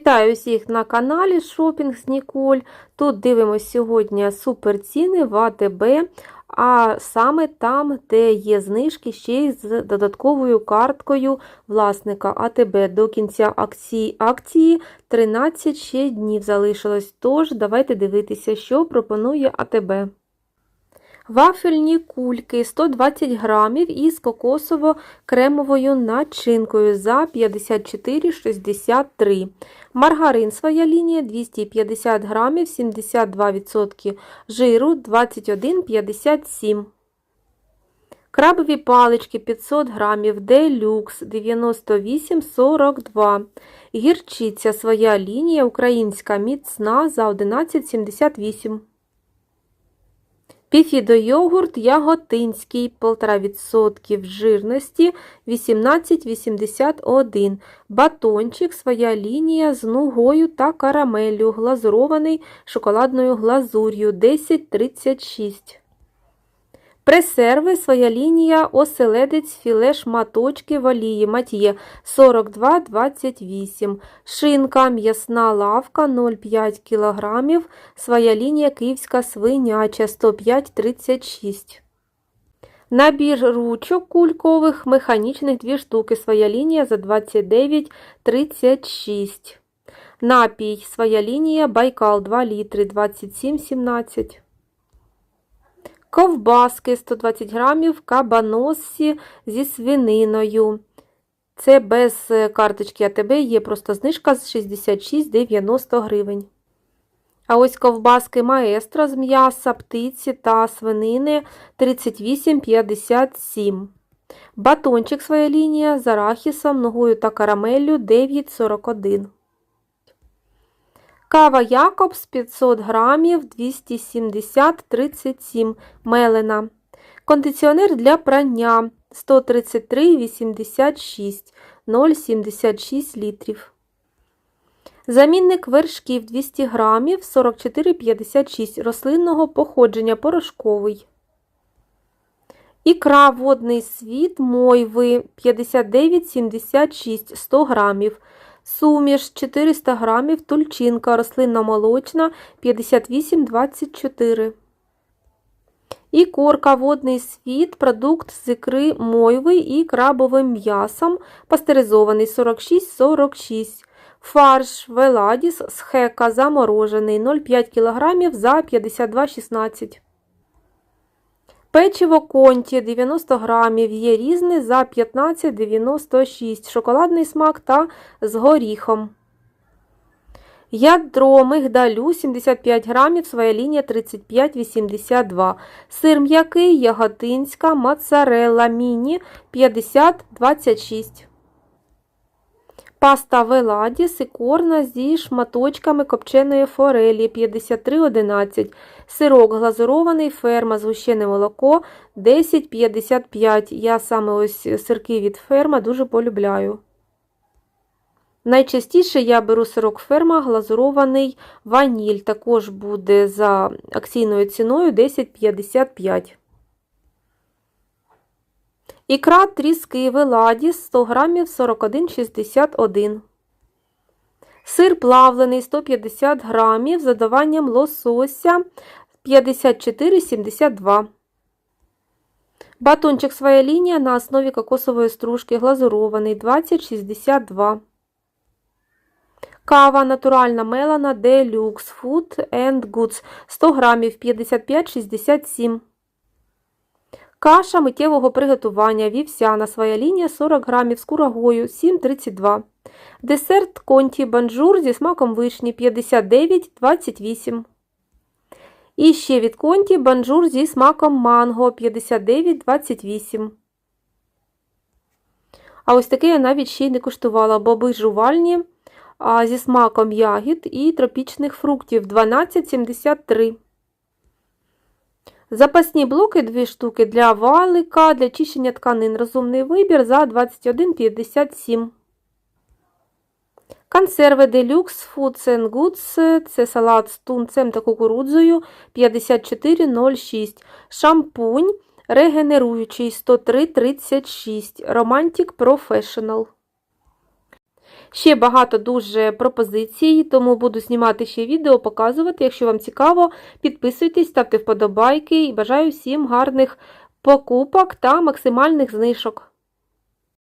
Вітаю всіх на каналі Шопінг з Ніколь. Тут дивимося сьогодні суперціни в АТБ, а саме там, де є знижки ще й з додатковою карткою власника АТБ. До кінця акції, акції 13 ще днів залишилось. Тож давайте дивитися, що пропонує АТБ. Вафельні кульки 120 грамів із кокосово-кремовою начинкою за 54,63. Маргарин своя лінія 250 грамів, 72% жиру 21,57. Крабові палички 500 грамів, делюкс 98,42. Гірчиця своя лінія українська міцна за 11,78. Піфідо-йогурт яготинський 1,5% жирності 18,81. Батончик своя лінія з нугою та карамеллю, глазурований шоколадною глазур'ю 10,36. Пресерви своя лінія оселедець філе шматочки в олії матіє 42,28. Шинка м'ясна лавка 0,5 кг. Своя лінія київська свиняча 105,36. Набір ручок кулькових механічних 2 штуки. Своя лінія за 29,36. Напій своя лінія Байкал 2 літри 27,17. Ковбаски 120 грамів, кабаносі зі свининою. Це без карточки АТБ є просто знижка з 66,90 гривень. А ось ковбаски маестро з м'яса, птиці та свинини 38,57. Батончик своя лінія з арахісом, ногою та карамеллю 9,41. Кава Якобс 500 грамів 270,37 мелена. Кондиціонер для прання 133,86 0,76 літрів. Замінник вершків 200 грамів 44,56 рослинного походження порошковий. Ікра водний світ мойви 59,76 100 грамів. Суміш 400 грамів, тульчинка рослинно-молочна 58,24. І корка водний світ, продукт з ікри мойви і крабовим м'ясом, пастеризований 46,46. Фарш Веладіс з хека заморожений 0,5 кг за 52,16. Печиво конті 90 грамів, є різне за 15,96 шоколадний смак та з горіхом. Ядро мигдалю 75 грамів, своя лінія 35,82. Сир м'який, яготинська, моцарелла міні 50,26. Паста Веладіс і корна зі шматочками копченої форелі 53,11. Сирок глазурований, ферма, згущене молоко 10,55. Я саме ось сирки від ферма дуже полюбляю. Найчастіше я беру сирок ферма глазурований ваніль. Також буде за акційною ціною 10,55. Ікра тріски Веладіс 100 грамів 41,61. Сир плавлений 150 грамів з додаванням лосося 54,72. Батончик своя лінія на основі кокосової стружки глазурований 20,62. Кава натуральна мелана Deluxe Food and Goods 100 грамів 55,67. Каша миттєвого приготування вівсяна своя лінія 40 грамів з курагою 7,32. Десерт конті банджур зі смаком вишні 59,28. І ще від конті банджур зі смаком манго 59,28. А ось таке я навіть ще й не куштувала боби жувальні зі смаком ягід і тропічних фруктів 12,73. Запасні блоки 2 штуки для валика, для чищення тканин. Розумний вибір за 21,57. Консерви Deluxe Foods and Goods. Це салат з тунцем та кукурудзою 54,06. Шампунь регенеруючий 103,36. Romantic Professional. Ще багато дуже пропозицій, тому буду знімати ще відео, показувати. Якщо вам цікаво, підписуйтесь, ставте вподобайки і бажаю всім гарних покупок та максимальних знижок.